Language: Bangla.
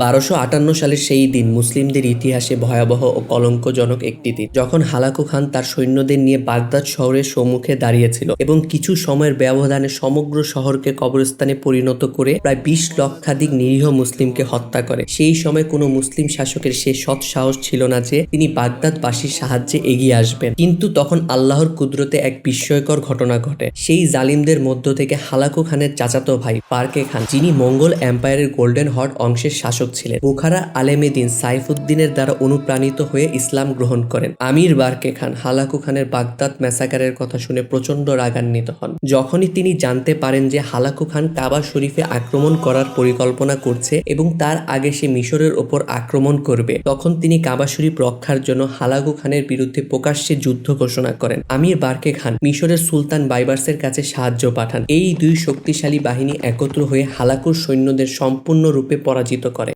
বারোশো আটান্ন সালের সেই দিন মুসলিমদের ইতিহাসে ভয়াবহ ও কলঙ্কজনক একটি দিন, যখন হালাকু খান তার সৈন্যদের নিয়ে বাগদাদ শহরের সম্মুখে দাঁড়িয়েছিল এবং কিছু সময়ের ব্যবধানে সমগ্র শহরকে কবরস্থানে পরিণত করে প্রায় বিশ লক্ষাধিক নিরীহ মুসলিমকে হত্যা করে। সেই সময় কোনো মুসলিম শাসকের সে সৎ সাহস ছিল না যে তিনি বাগদাদবাসীর সাহায্যে এগিয়ে আসবেন। কিন্তু তখন আল্লাহর কুদরতে এক বিস্ময়কর ঘটনা ঘটে। সেই জালিমদের মধ্য থেকে হালাকু খানের চাচাতো ভাই পার্কে খান, যিনি মঙ্গল এম্পায়ারের গোল্ডেন হট অংশের শাসক ছিলেন। বুখারা আলেমেদিন সাইফুদ্দিনের দ্বারা অনুপ্রাণিত হয়ে ইসলাম গ্রহণ করেন। আমির বার্কে খান হালাকু খানের বাগদাদ ম্যাসাকারের কথা শুনে প্রচণ্ড রাগান্বিত হন। যখনই তিনি জানতে পারেন যে হালাকু খান কাবা শরীফে আক্রমণ করার পরিকল্পনা করছে এবং তার আগে সে মিশরের ওপর আক্রমণ করবে, তখন তিনি কাবা শরীফ রক্ষার জন্য হালাকু খানের বিরুদ্ধে প্রকাশ্যে যুদ্ধ ঘোষণা করেন। আমির বার্কে খান মিশরের সুলতান বাইবার্সের কাছে সাহায্য পাঠান। এই দুই শক্তিশালী বাহিনী একত্র হয়ে হালাকুর সৈন্যদের সম্পূর্ণরূপে পরাজিত করে।